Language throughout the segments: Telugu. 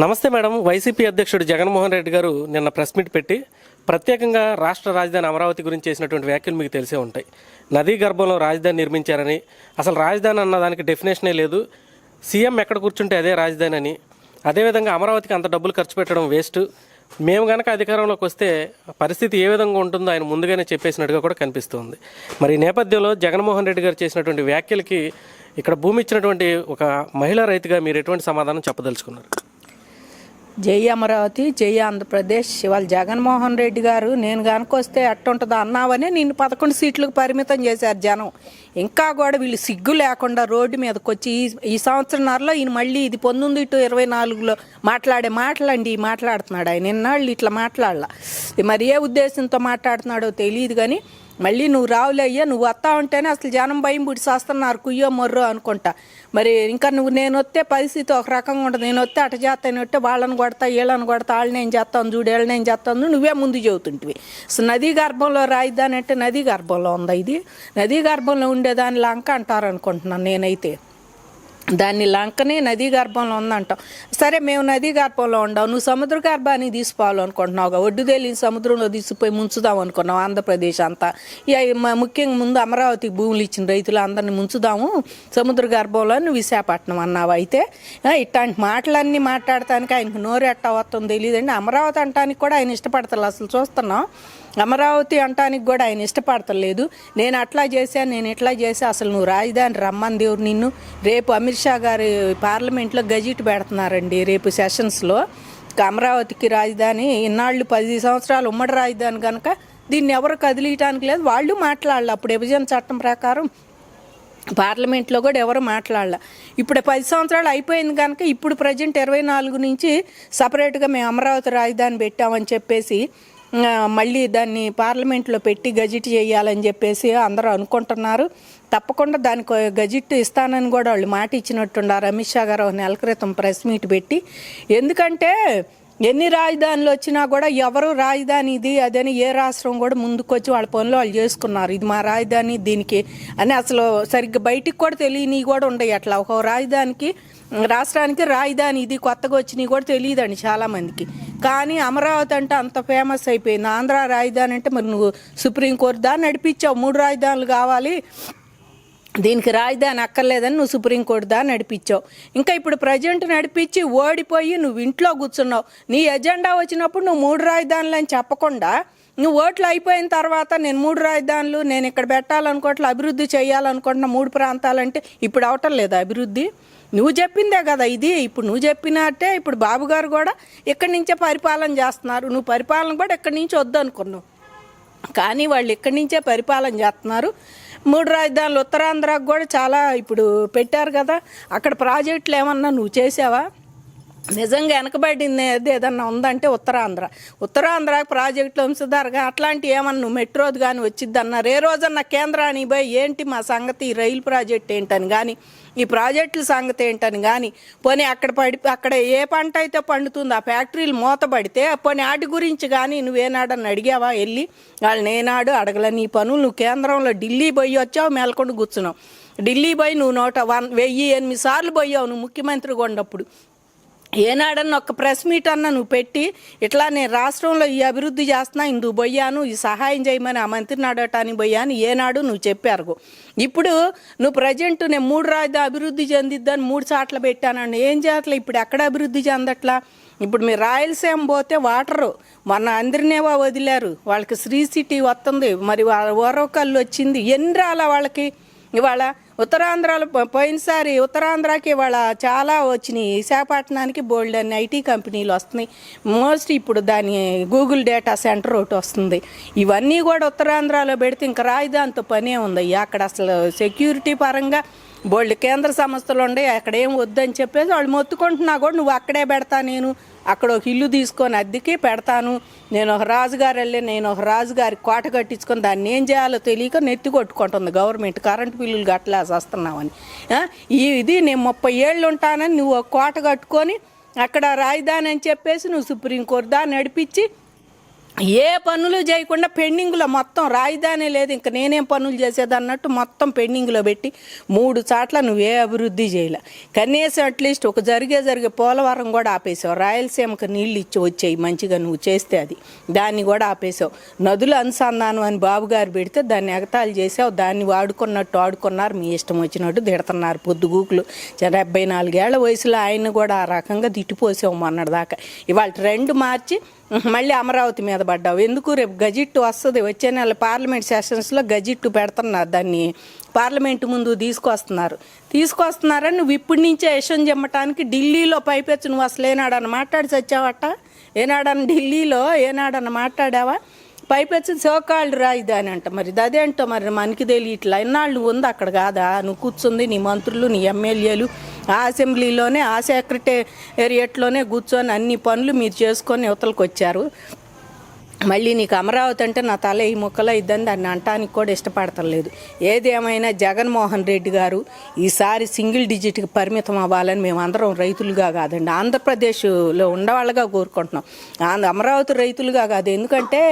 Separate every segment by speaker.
Speaker 1: నమస్తే మేడం. వైసీపీ అధ్యక్షుడు జగన్మోహన్ రెడ్డి గారు నిన్న ప్రెస్ మీట్ పెట్టి ప్రత్యేకంగా రాష్ట్ర రాజధాని అమరావతి గురించి చేసినటువంటి వ్యాఖ్యలు మీకు తెలిసే ఉంటాయి. నదీ గర్భంలో రాజధాని నిర్మించారని అసలు రాజధాని అన్న దానికి డెఫినేషనే లేదు. సీఎం ఎక్కడ కూర్చుంటే అదే రాజధాని అని. అదేవిధంగా అమరావతికి అంత డబ్బులు ఖర్చు పెట్టడం వేస్ట్ మేము కనుక అధికారంలోకి వస్తే పరిస్థితి ఏ విధంగా ఉంటుందో ఆయన ముందుగానే చెప్పేసినట్టుగా కూడా కనిపిస్తుంది. మరి ఈ నేపథ్యంలో జగన్మోహన్ రెడ్డి గారు చేసినటువంటి వ్యాఖ్యలకి ఇక్కడ భూమి ఇచ్చినటువంటి ఒక మహిళా రైతుగా మీరు ఎటువంటి సమాధానం చెప్పదలుచుకున్నారు?
Speaker 2: జై అమరావతి జై ఆంధ్రప్రదేశ్. ఇవాళ జగన్మోహన్ రెడ్డి గారు నేను కనుకొస్తే అట్టుంటుందో అన్నావని నిన్ను పదకొండు సీట్లకు పరిమితం చేశారు జనం. ఇంకా కూడా వీళ్ళు సిగ్గు లేకుండా రోడ్డు మీదకి వచ్చి ఈ సంవత్సరం సంవత్సరంన్నరలో ఈయన మళ్ళీ ఇది పంతొమ్మిది ఇటు ఇరవై నాలుగులో మాట్లాడే మాటలండి మాట్లాడుతున్నాడు ఆయన. ఎన్నాళ్ళు ఇట్లా మాట్లాడాల. మరి ఏ ఉద్దేశంతో మాట్లాడుతున్నాడో తెలియదు కానీ మళ్ళీ నువ్వు రావులయ్యా నువ్వు వస్తా ఉంటేనే అసలు జనం భయం పిడిచేస్తున్నారు కుయ్యో మొర్రో అనుకుంటా. మరి ఇంకా నువ్వు నేను వస్తే పరిస్థితి ఒక రకంగా ఉంటుంది నేను వస్తే అట చేస్తాను వస్తే వాళ్ళని కొడతా వీళ్ళని కొడతా వాళ్ళని నేను చేస్తాను చూడు వీళ్ళు నేను చేస్తాను నువ్వే ముందు చెబుతుంటివి. సో నదీ గర్భంలో రాయిద్దానంటే నదీ గర్భంలో ఉందా ఇది? నదీ గర్భంలో ఉండేదాని లంక అంటారు అనుకుంటున్నాను నేనైతే. దాన్ని లంకనే నదీ గర్భంలో ఉందంటాం. సరే మేము నదీ గర్భంలో ఉండాం నువ్వు సముద్ర గర్భాన్ని తీసుకోవాలనుకుంటున్నావు ఒడ్డు తేలిన సముద్రంలో తీసుకుపోయి ముంచుదాం అనుకున్నాం ఆంధ్రప్రదేశ్ అంతా. ఇక ముఖ్యంగా ముందు అమరావతి భూములు ఇచ్చిన రైతులు అందరిని ముంచుదాము సముద్ర గర్భంలో నువ్వు విశాఖపట్నం అన్నావు. అయితే ఇట్లాంటి మాటలన్నీ మాట్లాడటానికి ఆయనకు నోరు ఎట్టా వస్తుందో తెలియదండి. అమరావతి అంటానికి కూడా ఆయన ఇష్టపడతారు అసలు చూస్తున్నాం అమరావతి అంటానికి కూడా ఆయన ఇష్టపడతలేదు. నేను అట్లా చేశాను నేను ఇట్లా చేసి అసలు నువ్వు రాజధాని రమ్మని దేవుడు నిన్ను రేపు అమ్మి అమిత్ షా గారి పార్లమెంట్లో గజిట్ పెడుతున్నారండి రేపు సెషన్స్లో. అమరావతికి రాజధాని ఇన్నాళ్ళు పది సంవత్సరాలు ఉమ్మడి రాజధాని కనుక దీన్ని ఎవరు కదిలియటానికి లేదు. వాళ్ళు మాట్లాడాలి. అప్పుడు విభజన చట్టం ప్రకారం పార్లమెంట్లో కూడా ఎవరు మాట్లాడాల. ఇప్పుడు పది సంవత్సరాలు అయిపోయింది కనుక ఇప్పుడు ప్రజెంట్ ఇరవై నాలుగు నుంచి సపరేట్గా మేము అమరావతి రాజధాని పెట్టామని చెప్పేసి మళ్ళీ దాన్ని పార్లమెంట్లో పెట్టి గజిట్ చేయాలని చెప్పేసి అందరూ అనుకుంటున్నారు. తప్పకుండా దానికి గజిట్ ఇస్తానని కూడా వాళ్ళు మాట ఇచ్చినట్టున్నారు. అమిత్ షా గారు నెల క్రితం ప్రెస్ మీట్ పెట్టి. ఎందుకంటే ఎన్ని రాజధానులు వచ్చినా కూడా ఎవరు రాజధాని ఇది అదని ఏ రాష్ట్రం కూడా ముందుకొచ్చి వాళ్ళ పనులు వాళ్ళు చేసుకున్నారు. ఇది మా రాజధాని దీనికి అని అసలు సరిగ్గా బయటికి కూడా తెలియని కూడా ఉండవు అట్లా ఒక రాజధానికి రాష్ట్రానికి రాజధాని ఇది కొత్తగా వచ్చినవి కూడా తెలియదండి చాలామందికి. కానీ అమరావతి అంటే అంత ఫేమస్ అయిపోయింది. ఆంధ్ర రాజధాని అంటే మరి నువ్వు సుప్రీంకోర్టు దాన్ని నడిపించావు. మూడు రాజధానులు కావాలి. దీనికి రాజధాని అక్కర్లేదని నువ్వు సుప్రీంకోర్టు దా నడిపించావు. ఇంకా ఇప్పుడు ప్రజెంట్ నడిపించి ఓడిపోయి నువ్వు ఇంట్లో కూర్చున్నావు. నీ ఎజెండా వచ్చినప్పుడు నువ్వు మూడు రాజధానులు అని చెప్పకుండా నువ్వు ఓట్లు అయిపోయిన తర్వాత నేను మూడు రాజధానులు నేను ఇక్కడ పెట్టాలనుకోవట్లే అభివృద్ధి చేయాలనుకుంటున్న మూడు ప్రాంతాలంటే ఇప్పుడు అవటం లేదు అభివృద్ధి. నువ్వు చెప్పిందే కదా ఇది. ఇప్పుడు నువ్వు చెప్పినట్టే ఇప్పుడు బాబు గారు కూడా ఇక్కడి నుంచే పరిపాలన చేస్తున్నారు. నువ్వు పరిపాలన కూడా ఇక్కడి నుంచి వద్దనుకున్నావు. కానీ వాళ్ళు ఇక్కడి నుంచే పరిపాలన చేస్తున్నారు. మూడు రాజధానులు ఉత్తరాంధ్రకు కూడా చాలా ఇప్పుడు పెట్టారు కదా. అక్కడ ప్రాజెక్టులు ఏమన్నా నువ్వు చేసావా? నిజంగా వెనకబడింది ఏదన్నా ఉందంటే ఉత్తరాంధ్ర. ఉత్తరాంధ్ర ప్రాజెక్టులు వంశధారగా అట్లాంటి ఏమన్నా నువ్వు మెట్రోది కానీ వచ్చింది అన్నారు ఏ రోజన్నా కేంద్రానికి పోయి ఏంటి మా సంగతి ఈ రైలు ప్రాజెక్ట్ ఏంటని కానీ ఈ ప్రాజెక్టుల సంగతి ఏంటని కానీ పోనీ అక్కడ పడి అక్కడ ఏ పంట అయితే పండుతుందో ఆ ఫ్యాక్టరీలు మూతపడితే పోనీ వాటి గురించి కానీ నువ్వేనాడని అడిగావా వెళ్ళి? వాళ్ళు నేనాడు అడగలేని నీ పనులు నువ్వు కేంద్రంలో ఢిల్లీ పోయి వచ్చావు మేల్కొండ కూర్చున్నావు. ఢిల్లీ పోయి నువ్వు నూట వన్ వెయ్యి ఎనిమిది సార్లు పోయావు నువ్వు ముఖ్యమంత్రిగా ఉన్నప్పుడు ఏనాడన్నా ఒక ప్రెస్ మీట్ అన్న నువ్వు పెట్టి ఇట్లా నేను రాష్ట్రంలో ఈ అభివృద్ధి చేస్తున్నా ఇందుకు పోయాను ఈ సహాయం చేయమని ఆ మంత్రిని అడగటానికి పోయాను ఏనాడు నువ్వు చెప్పారు. ఇప్పుడు నువ్వు ప్రజెంట్ నేను మూడు రాజధాని అభివృద్ధి చెందిద్దని మూడు చాట్ల పెట్టానండి. ఏం చేయట్లే ఇప్పుడు ఎక్కడ అభివృద్ధి చెందట్లా? ఇప్పుడు మీరు రాయలసీమ పోతే వాటరు. మొన్న అందరినేవా వదిలారు. వాళ్ళకి శ్రీ సిటీ వస్తుంది. మరి ఓరవకల్లు వచ్చింది. ఎన్ని రాలా వాళ్ళకి? ఇవాళ ఉత్తరాంధ్రలో పోయినసారి ఉత్తరాంధ్రకి ఇవాళ చాలా వచ్చినాయి. విశాఖపట్నానికి బోల్డ్ అని ఐటీ కంపెనీలు వస్తున్నాయి. మోస్ట్ ఇప్పుడు దాని గూగుల్ డేటా సెంటర్ ఒకటి వస్తుంది. ఇవన్నీ కూడా ఉత్తరాంధ్రలో పెడితే ఇంకా రాయిదాంతో పనే ఉంది. అక్కడ అసలు సెక్యూరిటీ పరంగా బోల్డ్ కేంద్ర సంస్థలు ఉండే అక్కడ ఏం వద్దని చెప్పేసి వాళ్ళు మొత్తుకుంటున్నా కూడా నువ్వు అక్కడే పెడతా నేను. అక్కడ ఒక ఇల్లు తీసుకొని అద్దెకి పెడతాను. నేను ఒక రాజుగారు వెళ్ళి నేను ఒక రాజుగారి కోట కట్టించుకొని దాన్ని ఏం చేయాలో తెలియక నెత్తి కొట్టుకుంటుంది గవర్నమెంట్ కరెంటు బిల్లులు కట్టలేసి వస్తున్నావని ఈ ఇది నేను ముప్పై ఏళ్ళు ఉంటానని నువ్వు కోట కట్టుకొని అక్కడ రాజధాని అని చెప్పేసి నువ్వు సుప్రీంకోర్టు దా నడిపించి ఏ పనులు చేయకుండా పెండింగ్లో మొత్తం రాయిదానే లేదు. ఇంకా నేనేం పనులు చేసేదన్నట్టు మొత్తం పెండింగ్లో పెట్టి మూడు చాట్ల నువ్వే అభివృద్ధి చేయలే. కనీసం అట్లీస్ట్ ఒక జరిగే జరిగే పోలవరం కూడా ఆపేసావు. రాయలసీమకు నీళ్ళు ఇచ్చి వచ్చాయి మంచిగా నువ్వు చేస్తే అది. దాన్ని కూడా ఆపేసావు. నదుల అనుసంధానం అని బాబు గారు పెడితే దాన్ని ఎగతాళి చేసావు. దాన్ని వాడుకున్నట్టు ఆడుకున్నారు. మీ ఇష్టం వచ్చినట్టు తిడుతున్నారు పొద్దుగూకులు. డెబ్బై నాలుగేళ్ళ వయసులో ఆయన కూడా ఆ రకంగా తిట్టిపోసావు మొన్నటిదాకా. ఇవాళ ట్రెండ్ మార్చి మళ్ళీ అమరావతి మీద పడ్డావు. ఎందుకు రేపు గజిట్టు వస్తుంది? వచ్చే నెల పార్లమెంట్ సెషన్స్లో గజిట్టు పెడుతున్నారు దాన్ని. పార్లమెంట్ ముందు తీసుకొస్తున్నారు. తీసుకొస్తున్నారని నువ్వు ఇప్పటి నుంచే యశం చెమ్మటానికి ఢిల్లీలో పైపెచ్చు నువ్వు అసలు ఏనాడని మాట్లాడి చచ్చావట ఏనాడని ఢిల్లీలో ఏనాడని మాట్లాడావా? పైపెచ్చి సోకాళ్ళు రాయిదాని అంట. మరి అదేంటో మరి మనకి తెలియట్లా ఇన్నాళ్ళు ఉంది అక్కడ కాదా? నువ్వు కూర్చుంది నీ మంత్రులు నీ ఎమ్మెల్యేలు. ఆ అసెంబ్లీలోనే ఆ సెక్రటేరియట్లోనే కూర్చొని అన్ని పనులు మీరు చేసుకొని యువతలకు వచ్చారు మళ్ళీ నీకు అమరావతి అంటే నా తల ఈ మొక్కలో ఇద్దని దాన్ని అంటానికి కూడా ఇష్టపడతలేదు ఏదేమైనా జగన్మోహన్ రెడ్డి గారు ఈసారి సింగిల్ డిజిట్కి పరిమితం అవ్వాలని మేము అందరం రైతులుగా కాదండి ఆంధ్రప్రదేశ్లో ఉండవాళ్ళగా కోరుకుంటున్నాం. ఆంధ్ర అమరావతి రైతులుగా కాదు ఎందుకంటే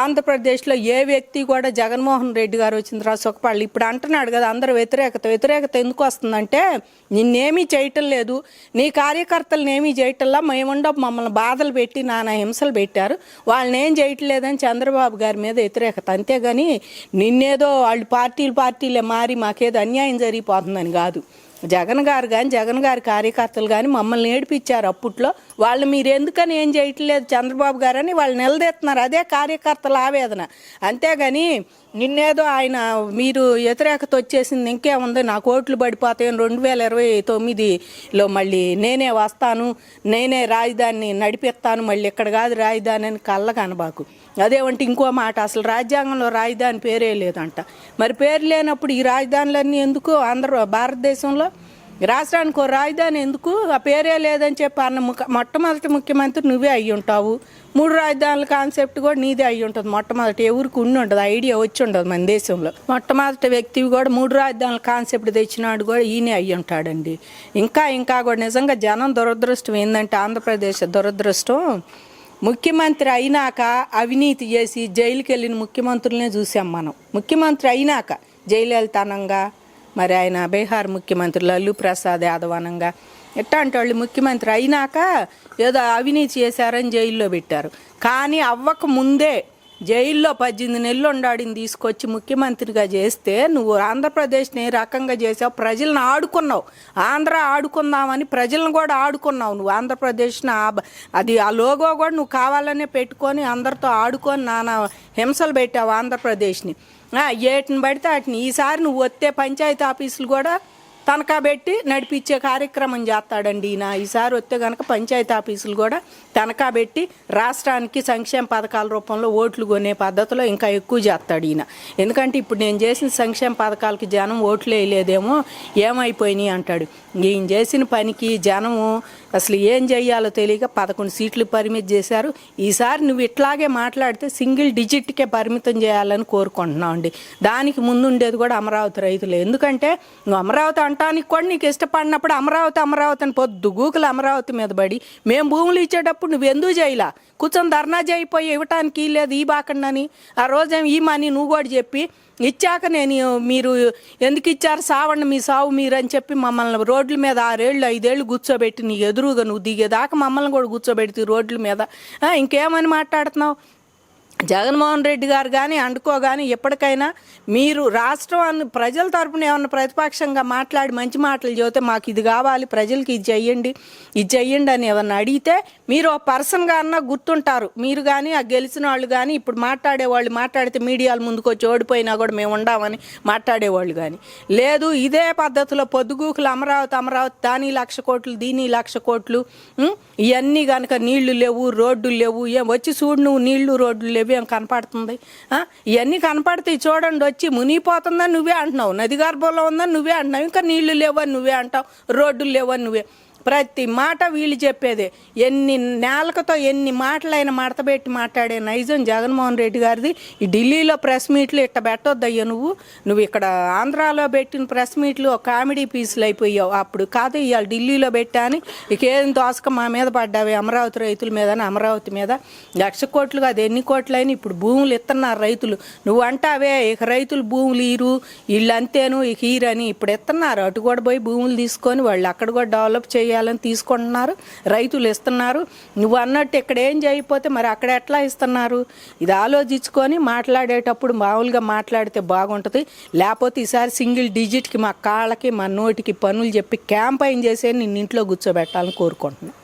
Speaker 2: ఆంధ్రప్రదేశ్లో ఏ వ్యక్తి కూడా జగన్మోహన్ రెడ్డి గారు వచ్చిన తర్వాత సుఖపడాలి. ఇప్పుడు అంటున్నాడు కదా అందరూ వ్యతిరేకత వ్యతిరేకత ఎందుకు వస్తుందంటే నిన్నేమీ చేయటం లేదు నీ కార్యకర్తలను ఏమీ చేయటంలా మేముండ మమ్మల్ని బాధలు పెట్టి నానా హింసలు పెట్టారు వాళ్ళని ఏం చేయట్లేదని చంద్రబాబు గారి మీద వ్యతిరేకత. అంతేగాని నిన్నేదో వాళ్ళు పార్టీలు పార్టీలే మారి మాకేదో అన్యాయం జరిగిపోతుందని కాదు. జగన్ గారు కానీ జగన్ గారి కార్యకర్తలు కానీ మమ్మల్ని ఏడిపించారు అప్పట్లో. వాళ్ళు మీరు ఎందుకని ఏం చేయట్లేదు చంద్రబాబు గారు అని వాళ్ళు నిలదీస్తున్నారు. అదే కార్యకర్తల ఆవేదన. అంతేగాని నిన్నేదో ఆయన మీరు వ్యతిరేకత వచ్చేసింది ఇంకేముంది? నా కోట్లు పడిపోతాయి రెండు వేల ఇరవై తొమ్మిదిలో మళ్ళీ నేనే వస్తాను నేనే రాజధానిని నడిపిస్తాను మళ్ళీ ఇక్కడ కాదు రాజధాని అని కళ్ళ కనబాకు అదేమంటే ఇంకో మాట అసలు రాజ్యాంగంలో రాజధాని పేరే లేదంట. మరి పేరు లేనప్పుడు ఈ రాజధానులన్నీ ఎందుకు? ఆంధ్ర భారతదేశంలో? రాష్ట్రానికి ఓ రాజధాని ఎందుకు? ఆ పేరే లేదని చెప్పి అన్న ముఖ మొట్టమొదటి ముఖ్యమంత్రి నువ్వే అయ్యి ఉంటావు. మూడు రాజధానుల కాన్సెప్ట్ కూడా నీదే అయ్యి ఉంటుంది మొట్టమొదటి. ఎవరికి ఉండి ఉండదు ఐడియా వచ్చి ఉండదు మన దేశంలో. మొట్టమొదటి వ్యక్తివి కూడా మూడు రాజధానుల కాన్సెప్ట్ తెచ్చినాడు కూడా ఈయనే అయ్యి ఉంటాడండి. ఇంకా ఇంకా కూడా నిజంగా జనం దురదృష్టం ఏంటంటే ఆంధ్రప్రదేశ్ దురదృష్టం. ముఖ్యమంత్రి అయినాక అవినీతి చేసి జైలుకి వెళ్ళిన ముఖ్యమంత్రులనే చూసాం మనం. ముఖ్యమంత్రి అయినాక జయలలితానంగా మరి ఆయన బీహార్ ముఖ్యమంత్రి లల్లు ప్రసాద్ యాదవ్ అనంగా. ఇట్లాంటి వాళ్ళు ముఖ్యమంత్రి అయినాక ఏదో అవినీతి చేశారని జైల్లో పెట్టారు. కానీ అవ్వక ముందే జైల్లో పద్దెనిమిది నెలలు ఉండాడిని తీసుకొచ్చి ముఖ్యమంత్రిగా చేస్తే నువ్వు ఆంధ్రప్రదేశ్ని ఏ రకంగా చేసావు? ప్రజలను ఆడుకున్నావు. ఆంధ్ర ఆడుకుందామని ప్రజలను కూడా ఆడుకున్నావు నువ్వు. ఆంధ్రప్రదేశ్ని అది ఆ లోగో కూడా నువ్వు కావాలనే పెట్టుకొని అందరితో ఆడుకొని నానా హింసలు పెట్టావు ఆంధ్రప్రదేశ్ని. ఏటిని పడితే వాటిని. ఈసారి నువ్వు వస్తే పంచాయతీ ఆఫీసులు కూడా తనఖా పెట్టి నడిపించే కార్యక్రమం చేస్తాడండి ఈయన. ఈసారి వస్తే కనుక పంచాయతీ ఆఫీసులు కూడా తనఖా పెట్టి రాష్ట్రానికి సంక్షేమ పథకాల రూపంలో ఓట్లు కొనే పద్ధతిలో ఇంకా ఎక్కువ చేస్తాడు ఈయన. ఎందుకంటే ఇప్పుడు నేను చేసిన సంక్షేమ పథకాలకి జనం ఓట్లు వేయలేదేమో ఏమైపోయినాయి అంటాడు. ఈయన చేసిన పనికి జనము అసలు ఏం చెయ్యాలో తెలియక పదకొండు సీట్లు పరిమితి చేశారు. ఈసారి నువ్వు ఇట్లాగే మాట్లాడితే సింగిల్ డిజిట్కే పరిమితం చేయాలని కోరుకుంటున్నావు అండి. దానికి ముందు ఉండేది కూడా అమరావతి రైతులు. ఎందుకంటే నువ్వు అమరావతి అంటానికి కూడా నీకు ఇష్టపడినప్పుడు అమరావతి అమరావతి అని పొద్దు గూకులు అమరావతి మీద పడి మేము భూములు ఇచ్చేటప్పుడు నువ్వు ఎందుకు చేయలా? కూర్చొని ధర్నా చేయిపోయి ఇవ్వటానికి లేదు ఈ బాకండని ఆ రోజేం ఈ మనీ నువ్వు కూడా చెప్పి ఇచ్చాక నేను మీరు ఎందుకు ఇచ్చారు? సావండి మీ సావు మీరని చెప్పి మమ్మల్ని రోడ్ల మీద ఆరేళ్ళు ఐదేళ్ళు కూర్చోబెట్టి నీ ఎదురుగా నువ్వు దిగేదాకా మమ్మల్ని కూడా కూర్చోబెడితే రోడ్ల మీద. ఇంకేమని మాట్లాడుతున్నావు? జగన్మోహన్ రెడ్డి గారు కానీ అండుకో కానీ ఎప్పటికైనా మీరు రాష్ట్రం ప్రజల తరపున ఏమన్నా ప్రతిపక్షంగా మాట్లాడి మంచి మాటలు చెబితే మాకు ఇది కావాలి ప్రజలకి ఇది చెయ్యండి ఇది చెయ్యండి అని ఏమన్నా అడిగితే మీరు ఒక పర్సన్గా అన్నా గుర్తుంటారు. మీరు కానీ ఆ గెలిచిన వాళ్ళు కానీ ఇప్పుడు మాట్లాడే వాళ్ళు మాట్లాడితే మీడియాల ముందుకు వచ్చి ఓడిపోయినా కూడా మేము ఉండామని మాట్లాడేవాళ్ళు కానీ లేదు ఇదే పద్ధతిలో పొద్దుగూకులు అమరావతి అమరావతి దాని లక్ష కోట్లు దీని లక్ష కోట్లు ఇవన్నీ కనుక నీళ్ళు లేవు రోడ్లు లేవు ఏం వచ్చి చూడు నువ్వు నీళ్ళు రోడ్లు లేవు ఏం కనపడుతుంది? ఇవన్నీ కనపడతాయి చూడండి వచ్చి మునిగిపోతుందని నువ్వే అంటున్నావు. నది గర్భంలో ఉందని నువ్వే అంటున్నావు. ఇంకా నీళ్ళు లేవని నువ్వే అంటావు. రోడ్లు లేవని నువ్వే. ప్రతి మాట వీళ్ళు చెప్పేదే. ఎన్ని నేలకతో ఎన్ని మాటలు ఆయన మడతబెట్టి మాట్లాడే నైజం జగన్మోహన్ రెడ్డి గారిది. ఈ ఢిల్లీలో ప్రెస్ మీట్లు ఇట్ట పెట్టొద్దయ్యా నువ్వు. నువ్వు ఇక్కడ ఆంధ్రాలో పెట్టిన ప్రెస్ మీట్లు ఒక కామెడీ పీసులు అయిపోయావు. అప్పుడు కాదు ఇవాళ ఢిల్లీలో పెట్టాని ఇక ఏం దోసక మా మీద పడ్డావి అమరావతి రైతుల మీద అమరావతి మీద. లక్ష కోట్లు కాదు ఎన్ని కోట్లైనా ఇప్పుడు భూములు ఇస్తున్నారు రైతులు. నువ్వు అంటావే ఇక రైతులు భూములు ఈరు వీళ్ళు అంతేను ఇక ఈరని. ఇప్పుడు ఇస్తున్నారు అటు కూడా పోయి భూములు తీసుకొని వాళ్ళు అక్కడ కూడా డెవలప్ చేయాలని తీసుకుంటున్నారు. రైతులు ఇస్తున్నారు. నువ్వు అన్నట్టు ఇక్కడ ఏం చేయకపోతే మరి అక్కడ ఎట్లా ఇస్తున్నారు? ఇది ఆలోచించుకొని మాట్లాడేటప్పుడు మామూలుగా మాట్లాడితే బాగుంటుంది. లేకపోతే ఈసారి సింగిల్ డిజిట్కి మా కాళ్ళకి మా నోటికి పనులు చెప్పి క్యాంపైన్ చేసే నిన్ను ఇంట్లో కూర్చోబెట్టాలని కోరుకుంటున్నాను